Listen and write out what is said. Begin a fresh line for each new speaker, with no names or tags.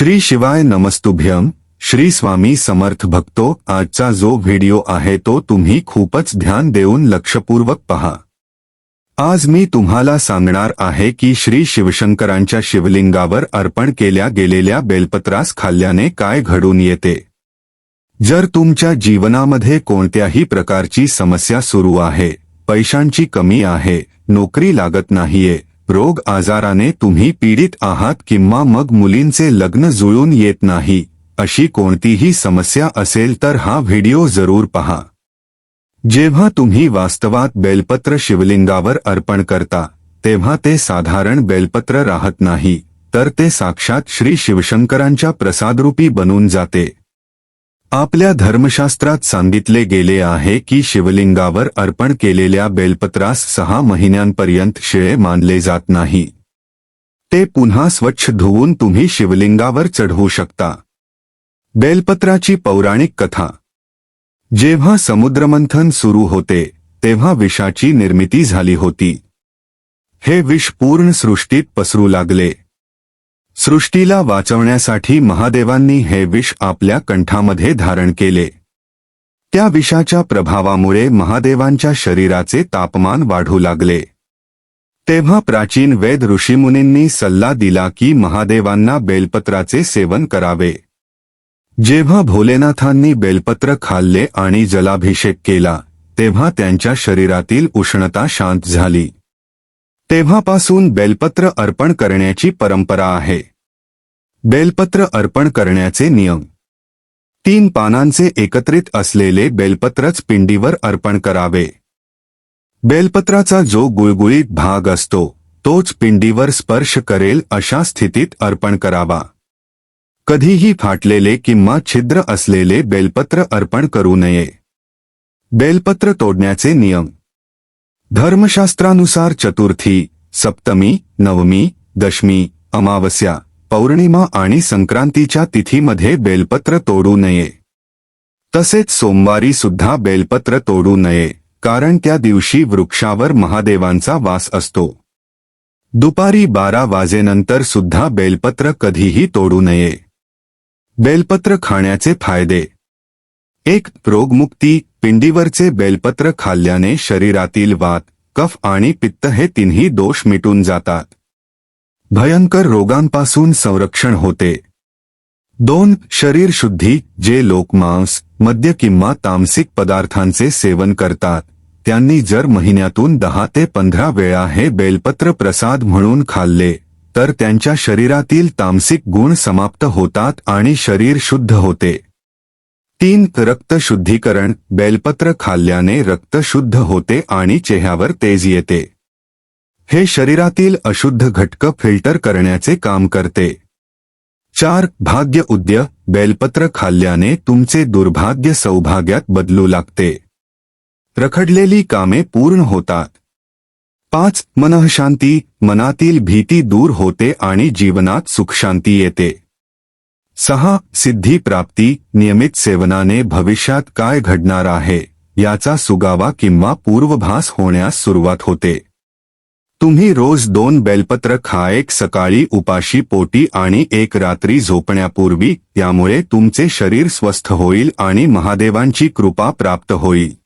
श्री शिवाय नमस्तुभ्यम. श्री स्वामी समर्थ भक्तो आजचा जो व्हिडिओ आहे तो तुम्ही खूपच ध्यान देऊन लक्षपूर्वक पहा. आज मी तुम्हाला सांगणार आहे की श्री शिवशंकरांच्या शिवलिंगावर अर्पण केल्या गेलेल्या बेलपत्रास खाल्ल्याने काय घडून येते? जर तुमच्या जीवनामध्ये कोणत्याही प्रकारची समस्या सुरू आहे पैशांची कमी आहे नोकरी लागत नाहीये रोग आजाराने तुम्ही पीडित आहात किंवा मग मुलींचे लग्न जुळून येत नाही अशी कोणतीही समस्या असेल तर हा व्हिडिओ जरूर पहा. जेव्हा तुम्ही वास्तवात बेलपत्र शिवलिंगावर अर्पण करता तेव्हा ते साधारण बेलपत्र राहत नाही तर ते साक्षात श्री शिवशंकरांच्या प्रसादरूपी बनून जाते. आपल्या धर्मशास्त्रात सांगितले गेले आहे की शिवलिंगावर अर्पण केलेल्या बेलपत्रास सहा महिन्यांपर्यंत शिळे मानले जात नाही. ते पुन्हा स्वच्छ धुवून तुम्ही शिवलिंगावर चढवू शकता. बेलपत्राची पौराणिक कथा. जेव्हा समुद्रमंथन सुरू होते तेव्हा विषाची निर्मिती झाली होती. हे विष पूर्ण सृष्टीत पसरू लागले. सृष्टीला वाचवण्यासाठी महादेवांनी हे विष आपल्या कंठामध्ये धारण केले. त्या विषाच्या प्रभावामुळे महादेवांच्या शरीराचे तापमान वाढू लागले. तेव्हा प्राचीन वेद ऋषीमुनींनी सल्ला दिला की महादेवांना बेलपत्राचे सेवन करावे. जेव्हा भोलेनाथांनी बेलपत्र खाल्ले आणि जलाभिषेक केला तेव्हा त्यांच्या शरीरातील उष्णता शांत झाली. तेव्हापासून बेलपत्र अर्पण करण्याची परंपरा आहे. बेलपत्र अर्पण करण्याचे नियम. तीन पानांचे एकत्रित असलेले बेलपत्रच पिंडीवर अर्पण करावे. बेलपत्राचा जो गुळगुळीत भाग असतो तोच पिंडीवर स्पर्श करेल अशा स्थितीत अर्पण करावा. कधीही फाटलेले किंवा छिद्र असलेले बेलपत्र अर्पण करू नये. बेलपत्र तोडण्याचे नियम. धर्मशास्त्रानुसार चतुर्थी सप्तमी नवमी दशमी अमावस्या पौर्णिमा आणि संक्रांतीच्या तिथीमध्ये बेलपत्र तोडू नये. तसेच सोमवारी सुद्धा बेलपत्र तोडू नये कारण त्या दिवशी वृक्षावर महादेवांचा वास असतो. दुपारी बारा वाजेनंतर सुद्धा बेलपत्र कधीही तोडू नये. बेलपत्र खाण्याचे फायदे. एक रोगमुक्ती पिंडीवरचे बेलपत्र खाल्ल्याने शरीरातील वात कफ आणि पित्त हे तिन्ही दोष मिटून जातात. भयंकर रोगांपासून संरक्षण होते. दोन शरीर शुद्धी जे लोक मांस मद्य किंवा तामसिक पदार्थांचे सेवन करतात. त्यांनी जर महिन्यातून दहा ते पंधरा वेळा हे बेलपत्र प्रसाद म्हणून खाल्ले तर त्यांच्या शरीरातील तामसिक गुण समाप्त होतात आणि शरीर शुद्ध होते. तीन रक्त शुद्धीकरण बेलपत्र खाल्ल्याने रक्त शुद्ध होते आणि चेहऱ्यावर तेज येते. हे शरीरातील अशुद्ध घटक फिल्टर करण्याचे काम करते. चार भाग्य उद्य बेलपत्र खाल्ल्याने तुमचे दुर्भाग्य सौभाग्यात बदलू लागते. रखडलेली कामे पूर्ण होतात. पाच मनःशांती मनातील भीती दूर होते आणि जीवनात सुखशांती येते. सहा सिद्धी प्राप्ती नियमित सेवनाने भविष्यात काय घडणार आहे याचा सुगावा किंवा पूर्वभास होण्यास सुरुवात होते. तुम्ही रोज दोन बेलपत्र खा एक सकाळी उपाशी पोटी आणि एक रात्री झोपण्यापूर्वी त्यामुळे तुमचे शरीर स्वस्थ होईल आणि महादेवांची कृपा प्राप्त होईल.